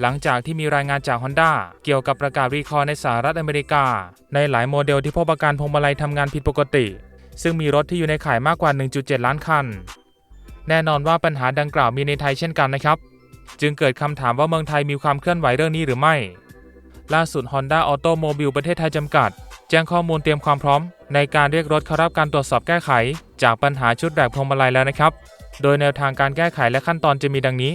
หลังจากที่มีรายงานจาก Honda เกี่ยวกับประกาศรีคอร์ในสหรัฐอเมริกา ในหลายโมเดลที่พบอาการพวงมาลัยทำงานผิดปกติ ซึ่งมีรถที่อยู่ในขายมากกว่า 1.7 ล้านคัน แน่นอนว่าปัญหาดังกล่าวมีในไทยเช่นกันนะครับ จึงเกิดคำถามว่าเมืองไทยมีความเคลื่อนไหวเรื่องนี้หรือไม่ ล่าสุด Honda Automobile ประเทศไทยจำกัด แจ้งข้อมูลเตรียมความพร้อม ในการเรียกรถเข้ารับการตรวจสอบแก้ไข จากปัญหาชุดแบกพวงมาลัยแล้วนะครับ โดยแนวทางการแก้ไขและขั้นตอนจะมีดังนี้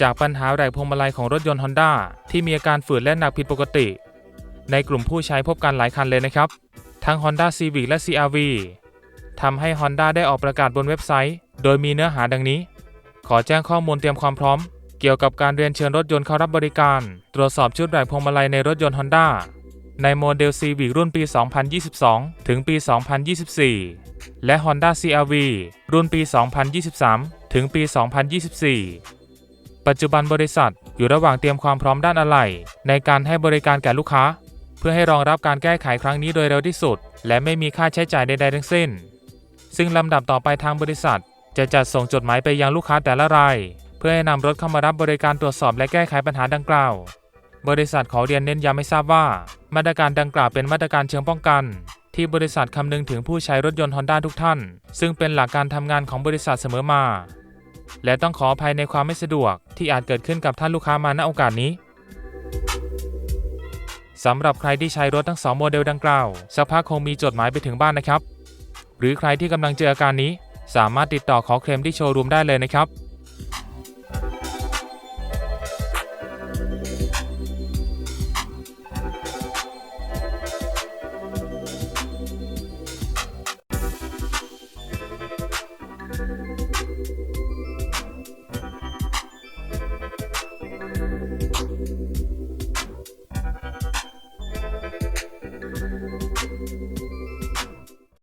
จากปัญหาแหลกพวงมาลัยของรถยนต์ Honda ที่มีอาการฝืดและหนักผิดปกติ ในกลุ่มผู้ใช้พบกันหลายคันเลยนะครับ ทั้ง Honda Civic และ CRV ทำให้ Honda ได้ออกประกาศบนเว็บไซต์ โดยมีเนื้อหาดังนี้ ขอแจ้งข้อมูลเตรียมความพร้อม เกี่ยวกับการเรียนเชิญรถยนต์เข้ารับบริการ ตรวจสอบชุดแบกพวงมาลัยในรถยนต์ Honda ในโมเดล Civic รุ่นปี 2022 ถึงปี 2024 และ Honda CRV รุ่นปี 2023 ถึงปี 2024 ปัจจุบันบริษัทอยู่ระหว่างเตรียมความพร้อมด้านอะไหล่ในการให้บริการแก่ลูกค้า เพื่อให้รองรับการแก้ไขครั้งนี้โดยเร็วที่สุด และไม่มีค่าใช้จ่ายใดๆทั้งสิ้น ซึ่งลำดับต่อไปทางบริษัท จะจัดส่งจดหมายไปยังลูกค้าแต่ละราย เพื่อให้นำรถเข้ามารับบริการตรวจสอบและแก้ไขปัญหาดังกล่าว บริษัทขอเรียนเน้นย้ำให้ทราบว่า มาตรการดังกล่าวเป็นมาตรการเชิงป้องกัน ที่บริษัทคำนึงถึงผู้ใช้รถยนต์ Honda ทุกท่าน ซึ่งเป็นหลักการทำงานของบริษัทเสมอมา และต้องขออภัยในความไม่สะดวกที่อาจเกิดขึ้นกับท่านลูกค้ามาณโอกาสนี้สำหรับใครที่ใช้รถทั้งสองโมเดลดังกล่าวสักพักคงมีจดหมายไปถึงบ้านนะครับ หรือใครที่กำลังเจออาการนี้ สามารถติดต่อขอเคลมที่โชว์รูมได้เลยนะครับ